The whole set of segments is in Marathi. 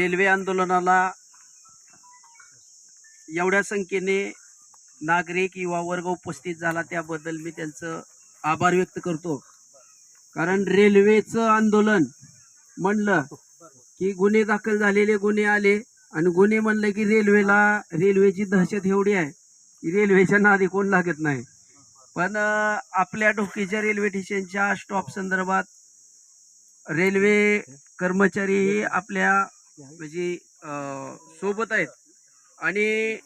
रेल्वे आंदोलनाला एवढ्या संख्येने नागरिक युवा वर्ग उपस्थित झाला त्याबद्दल मी त्यांचं आभार व्यक्त करतो. कारण रेल्वेचं आंदोलन म्हणलं की गुन्हे दाखल झालेले गुन्हे आले आणि गुन्हे म्हणलं की रेल्वेला रेल्वेची दहशत एवढी आहे की रेल्वेच्या नादी कोण लागत नाही. पण आपल्या ढोकीच्या रेल्वे स्टेशनच्या स्टॉप संदर्भात रेल्वे कर्मचारी आपल्या म्हणजे सोबत आहेत. आणि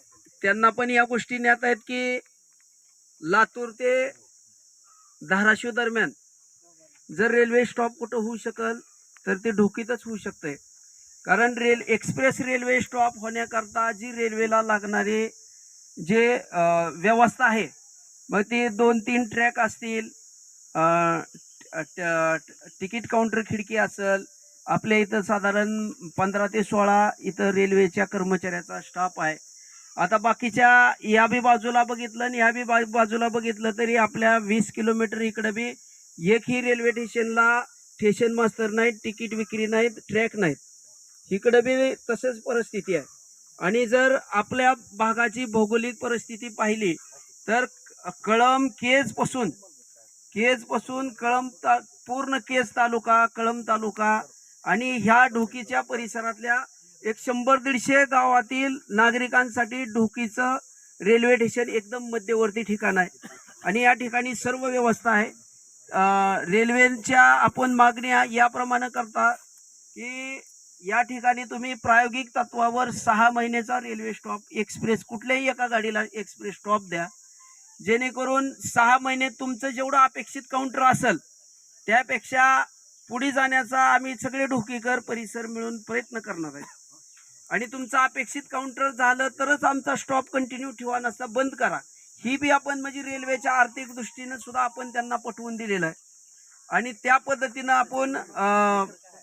त्यांना पण या गोष्टी ज्ञात आहेत की लातूर ते धाराशिव दरम्यान जर रेल्वे स्टॉप कुठं होऊ शकल तर ते ढोकीतच होऊ शकते कारण रेल एक्सप्रेस रेल्वे स्टॉप होण्याकरता जी रेल्वेला लागणारे जे व्यवस्था आहे मग ती दोन तीन ट्रॅक असतील ट- तिकीट काउंटर खिडकी असेल आपल्या इथं साधारण पंधरा ते सोळा इथं रेल्वेच्या कर्मचाऱ्याचा स्टाफ आहे. आता बाकीच्या या बी बाजूला बघितलं आणि ह्या बी बा- बाजूला बघितलं तरी आपल्या वीस किलोमीटर इकडं बी एकही रेल्वे स्टेशनला स्टेशन मास्तर नाहीत तिकीट विक्री नाहीत ट्रॅक नाहीत. इकडं बी तसंच परिस्थिती आहे. आणि जर आपल्या भागाची भौगोलिक परिस्थिती पाहिली तर कळम केजपासून केजपासून कळम ता पूर्ण केज तालुका कळम तालुका आणि ह्या ढोकीच्या परिसरातल्या एक शंभर दीडशे गावातील नागरिकांसाठी ढोकीचं रेल्वे स्टेशन एकदम मध्यवर्ती ठिकाण आहे. आणि या ठिकाणी सर्व व्यवस्था आहे. रेल्वेच्या आपण मागण्या याप्रमाणे करता की या ठिकाणी तुम्ही प्रायोगिक तत्वावर सहा महिन्याचा रेल्वे स्टॉप एक्सप्रेस कुठल्याही एका गाडीला एक्सप्रेस स्टॉप द्या. जेणेकरून सहा महिने तुमचं जेवढं अपेक्षित काउंटर असेल त्यापेक्षा पुढे जाण्याचा आम्ही सगळे ढोकेकर परिसर मिळून प्रयत्न करणार आहे. आणि तुमचा अपेक्षित काउंटर झालं तरच आमचा स्टॉप कंटिन्यू ठेवा नसता बंद करा. ही बी आपण म्हणजे रेल्वेच्या आर्थिक दृष्टीनं सुद्धा आपण त्यांना पटवून दिलेलं आहे. आणि त्या पद्धतीनं आपण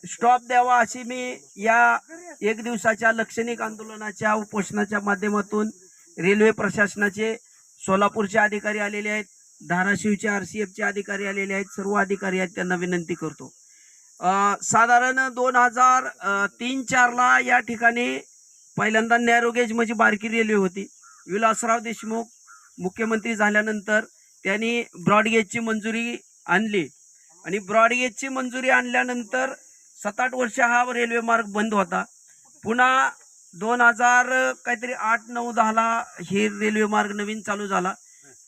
स्टॉप द्यावा अशी मी या एक दिवसाच्या लक्षणिक आंदोलनाच्या उपोषणाच्या माध्यमातून रेल्वे प्रशासनाचे सोलापूरचे अधिकारी आलेले आहेत धाराशिवचे आर सी एफचे अधिकारी आलेले आहेत सर्व अधिकारी आहेत त्यांना विनंती करतो. साधारण दोन हजार तीन चारला या ठिकाणी पहिल्यांदा नॅरोगेज म्हणजे बारकी रेल्वे होती. विलासराव देशमुख मुख्यमंत्री झाल्यानंतर त्यांनी ब्रॉडगेजची मंजुरी आणली. आणि ब्रॉडगेजची मंजुरी आणल्यानंतर सात आठ वर्ष हा रेल्वे मार्ग बंद होता. पुन्हा दोन हजार काहीतरी आठ नऊ दहाला हे रेल्वे मार्ग नवीन चालू झाला.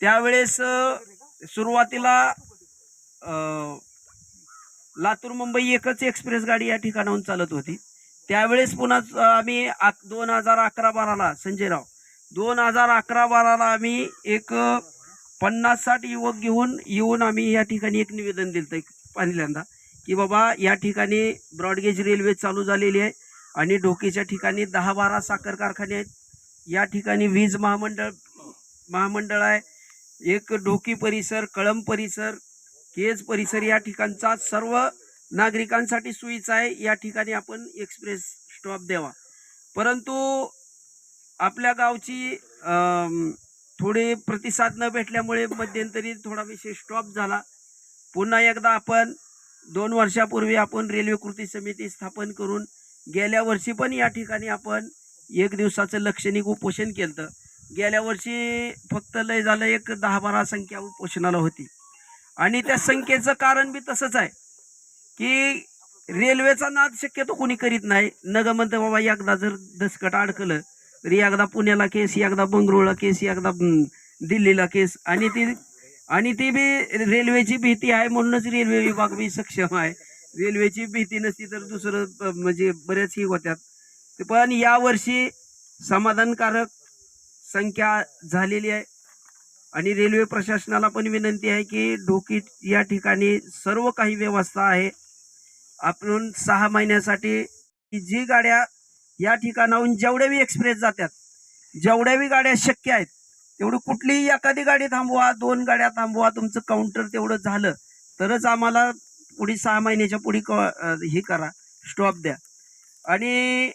त्यावेळेस सुरुवातीला लातूर मुंबई एकच एक्सप्रेस गाडी या ठिकाणाहून चालत होती. त्यावेळेस पुन्हा आम्ही दोन हजार अकरा बाराला संजयराव दोन हजार अकरा बाराला आम्ही एक पन्नास साठ युवक घेऊन येऊन आम्ही या ठिकाणी एक निवेदन दिलं पहिल्यांदा की बाबा या ठिकाणी ब्रॉडगेज रेल्वे चालू झालेली आहे आणि ढोकेच्या ठिकाणी दहा बारा साखर कारखाने आहेत. या ठिकाणी वीज महामंडळ महामंडळ आहे. एक ढोकी परिसर कळंब परिसर केज परिसर या ठिकाणचा सर्व नागरिकांसाठी सोयीचा आहे. या ठिकाणी आपण एक्सप्रेस स्टॉप द्यावा. परंतु आपल्या गावची थोडे थोडी प्रतिसाद न भेटल्यामुळे मध्यंतरी थोडा विषय स्टॉप झाला. पुन्हा एकदा आपण दोन वर्षापूर्वी आपण रेल्वे कृती समिती स्थापन करून गेल्या वर्षी पण या ठिकाणी आपण एक दिवसाचं लक्षणिक उपोषण केलं गेल्या वर्षी फक्त लय झालं एक दहा बारा संख्या उपोषणाला होती. आणि त्या संख्येचं कारण बी तसंच आहे. की रेल्वेचा नाद शक्यतो कोणी करीत नाही. नग म्हणतं बाबा एकदा जर दसकट अडकलं तरी एकदा पुण्याला केस एकदा बंगळुरूला केस एकदा दिल्लीला केस आणि ती आणि ती बी रेल्वेची भीती आहे म्हणूनच रेल्वे विभाग बी सक्षम आहे. रेल्वेची भीती नसती तर दुसरं म्हणजे बरेच ही होत्यात. पण यावर्षी समाधानकारक संख्या झालेली आहे. आणि रेल्वे प्रशासनाला पण विनंती आहे की ढोकी या ठिकाणी सर्व काही व्यवस्था आहे. आपण सहा महिन्यासाठी जी गाड्या या ठिकाणाहून जेवढ्यावी एक्सप्रेस जातात जेवढ्यावी गाड्या शक्य आहेत तेवढी कुठलीही एखादी गाडी थांबवा दोन गाड्या थांबवा तुमचं काउंटर तेवढं झालं तरच आम्हाला पुढे सहा महिन्याच्या पुढे हे करा स्टॉप द्या. आणि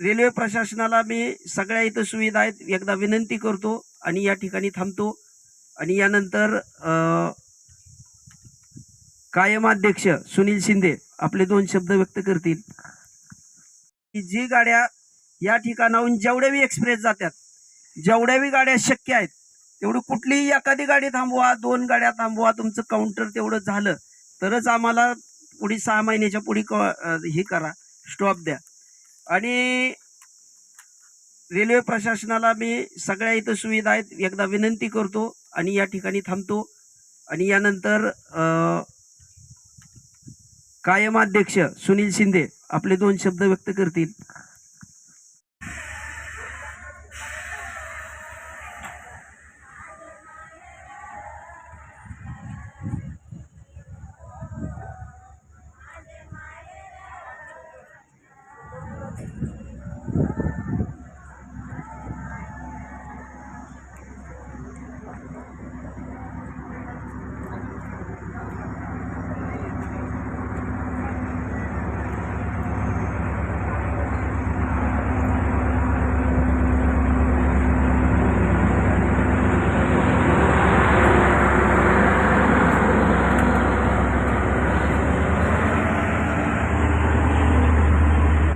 रेल्वे प्रशासनाला मी सगळ्या इथं सुविधा आहेत एकदा विनंती करतो आणि या ठिकाणी थांबतो. आणि यानंतर कायमाध्यक्ष कायम अध्यक्ष सुनील शिंदे आपले दोन शब्द व्यक्त करतील. की जी गाड्या या ठिकाणाहून जेवढ्यावी एक्सप्रेस जातात जेवढ्यावी गाड्या शक्य आहेत तेवढी कुठलीही एखादी गाडी थांबवा दोन गाड्या थांबवा तुमचं काउंटर तेवढं झालं तरच आम्हाला पुढे सहा महिन्याच्या पुढे हे करा स्टॉप द्या. आणि रेल्वे प्रशासनाला मी सगळ्या इथं सुविधा आहेत. एकदा विनंती करतो आणि या ठिकाणी थांबतो. आणि यानंतर कायमाध्यक्ष कायम अध्यक्ष सुनील शिंदे आपले दोन शब्द व्यक्त करतील.